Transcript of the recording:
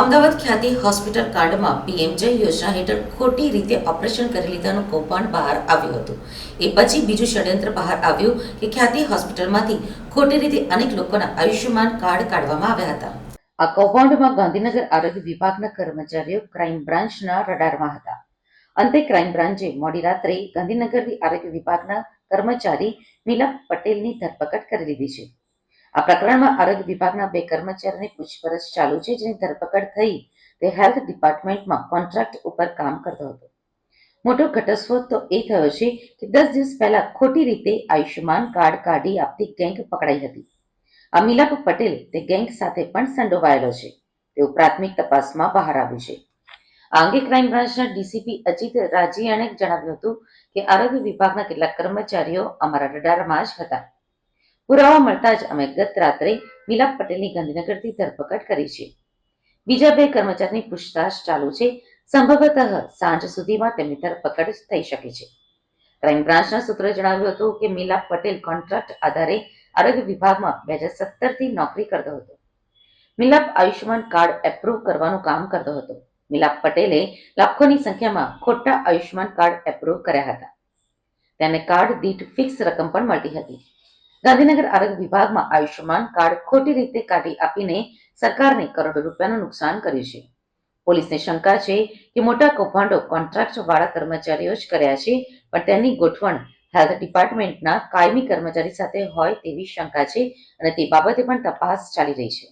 અમદાવાદ ખ્યાતિ હોસ્પિટલ કાર્ડમાં પીએમ જય યોજના હેઠળ ખોટી રીતે ઓપરેશન કરી લીધાનું કૌભાંડ બહાર આવ્યું હતું. એ પછી બીજું ષડયંત્ર બહાર આવ્યું કે ખ્યાતિ હોસ્પિટલમાંથી ખોટી રીતે અનેક લોકોના આયુષ્યમાન કાર્ડ કાઢવામાં આવ્યા હતા. આ કૌભાંડમાં ગાંધીનગર આરોગ્ય વિભાગના કર્મચારીઓ ક્રાઇમ બ્રાન્ચના રડારમાં હતા. અંતે ક્રાઇમ બ્રાન્ચે મોડી રાત્રે ગાંધીનગરથી આરોગ્ય વિભાગના કર્મચારી નીલમ પટેલની ધરપકડ કરી લીધી છે. આ પ્રકરણમાં આરોગ્ય વિભાગના બે કર્મચારીની પૂછપરછ ચાલુ છે, જેની ધરપકડ થઈ તે હેલ્થ ડિપાર્ટમેન્ટમાં કોન્ટ્રાક્ટ ઉપર કામ કરતો હતો. મોટો ઘટસ્ફોટ તો એ થયો છે કે દસ દિવસ પહેલા ખોટી રીતે આયુષ્યમાન કાર્ડ કાઢી આપતી ગેંગ પકડાઈ હતી. અમિલાપ પટેલ તે ગેંગ સાથે પણ સંડોવાયેલો છે. તેવું પ્રાથમિક તપાસમાં બહાર આવ્યું છે. આ અંગે ક્રાઇમ બ્રાન્ચના ડીસીપી અજીત રાજીયાણે જણાવ્યું હતું કે આરોગ્ય વિભાગના કેટલાક કર્મચારીઓ અમારા રડારમાં જ હતા. પુરાવા મળતા જ અમે ગત રાત્રે મિલાપ પટેલની ગાંધીનગરથી ધરપકડ કરી છે. બીજા બે કર્મચારીની પૂછતાછ ચાલુ છે. સંભવતઃ સાંજ સુધીમાં તેમની ધરપકડ થઈ શકે છે. ક્રાઇમ બ્રાન્ચના સૂત્રોએ જણાવ્યું હતું કે મિલાપ પટેલ કોન્ટ્રાક્ટ આધારે આરોગ્ય વિભાગમાં બે હજાર સત્તરથી નોકરી કરતો હતો. મિલાપ આયુષ્યમાન કાર્ડ એપ્રુવ કરવાનું કામ કરતો હતો. મિલાપ પટેલે લાખોની સંખ્યામાં ખોટા આયુષ્યમાન કાર્ડ એપ્રુવ કર્યા હતા. તેને કાર્ડ દીઠ ફિક્સ રકમ પણ મળતી હતી. ગાંધીનગર આરોગ્ય વિભાગમાં આયુષ્યમાન કાર્ડ ખોટી રીતે કાઢી આપીને સરકારને કરોડો રૂપિયાનું નુકસાન કર્યું છે. પોલીસને શંકા છે કે મોટા કૌભાંડો કોન્ટ્રાક્ટ વાળા કર્મચારીઓ જ કર્યા છે, પણ તેની ગોઠવણ હેલ્થ ડિપાર્ટમેન્ટના કાયમી કર્મચારી સાથે હોય તેવી શંકા છે અને તે બાબતે પણ તપાસ ચાલી રહી છે.